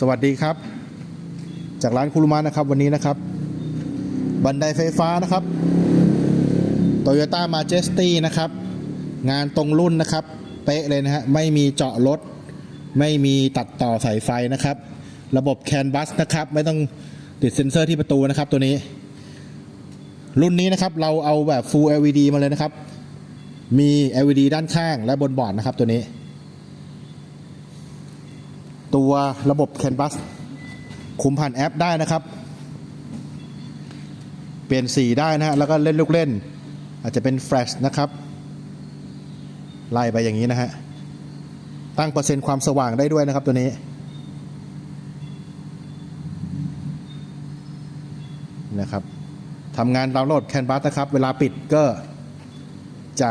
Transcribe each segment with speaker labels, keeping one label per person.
Speaker 1: สวัสดีครับ จากร้านคุรุมะนะครับวันนี้นะครับ บันไดไฟฟ้านะครับ Toyota Majesty นะครับ งานตรงรุ่นนะครับ เป๊ะเลยนะฮะไม่มีเจาะรถ ไม่มีตัดต่อสายไฟนะครับ ระบบแคนบัสนะครับ ไม่ต้องติดเซ็นเซอร์ที่ประตูนะครับตัวนี้ รุ่นนี้นะครับเราเอาแบบ Full LED มาเลยนะครับ มี LED ด้านข้างและบนบอร์ดนะครับตัวนี้ ตัวระบบ Canvas คุมผ่านแอปได้นะครับ เปลี่ยนสีได้นะฮะ แล้วก็เล่นลูกเล่น อาจจะเป็นแฟลชนะครับ ไล่ไปอย่างนี้นะฮะ ตั้งเปอร์เซ็นต์ความสว่างได้ด้วยนะครับตัวนี้ นะครับทำงานดาวน์โหลด Canvas นะครับ เวลาปิดก็จะ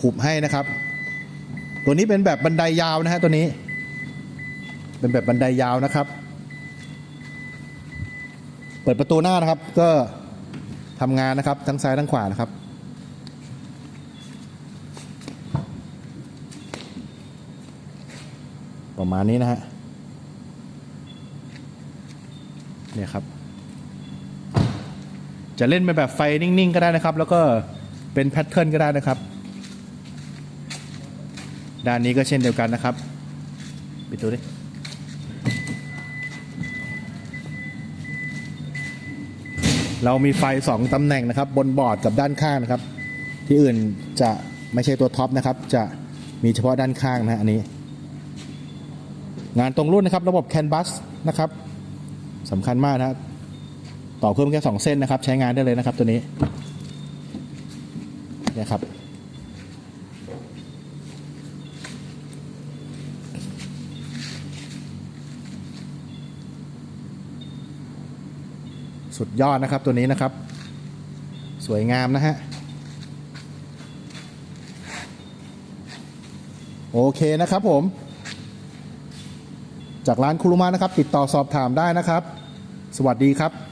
Speaker 1: หุบให้นะครับ ตัวนี้เป็นแบบบันไดยาวนะฮะตัวนี้ เป็นแบบบันไดยาวนะครับ เปิดประตูหน้านะครับ ก็ทำงานนะครับ ทั้งซ้ายทั้งขวานะครับประมาณนี้นะฮะ เนี่ยครับ จะเล่นเป็นแบบไฟนิ่ง ๆ ก็ได้นะครับ แล้วก็เป็นแพทเทิร์นก็ได้นะครับ ด้านนี้ก็เช่นเดียวกันนะครับ ปิดตัวดิ เรามีไฟ 2ตำแหน่งนะครับ บนบอร์ดกับด้านข้างนะครับ ที่อื่นจะไม่ใช่ตัวท็อปนะครับ จะมีเฉพาะด้านข้างนะอันนี้ งานตรงรุ่นนะครับ ระบบแคนบัสนะครับสำคัญมากนะต่อเพิ่มแค่ 2 เส้นนะครับ ใช้งานได้เลยนะครับตัวนี้นะครับ สุดยอดนะครับตัวนี้นะครับ สวยงามนะฮะโอเคนะครับผม จากร้านคุรุมานะครับ ติดต่อสอบถามได้นะครับ สวัสดีครับ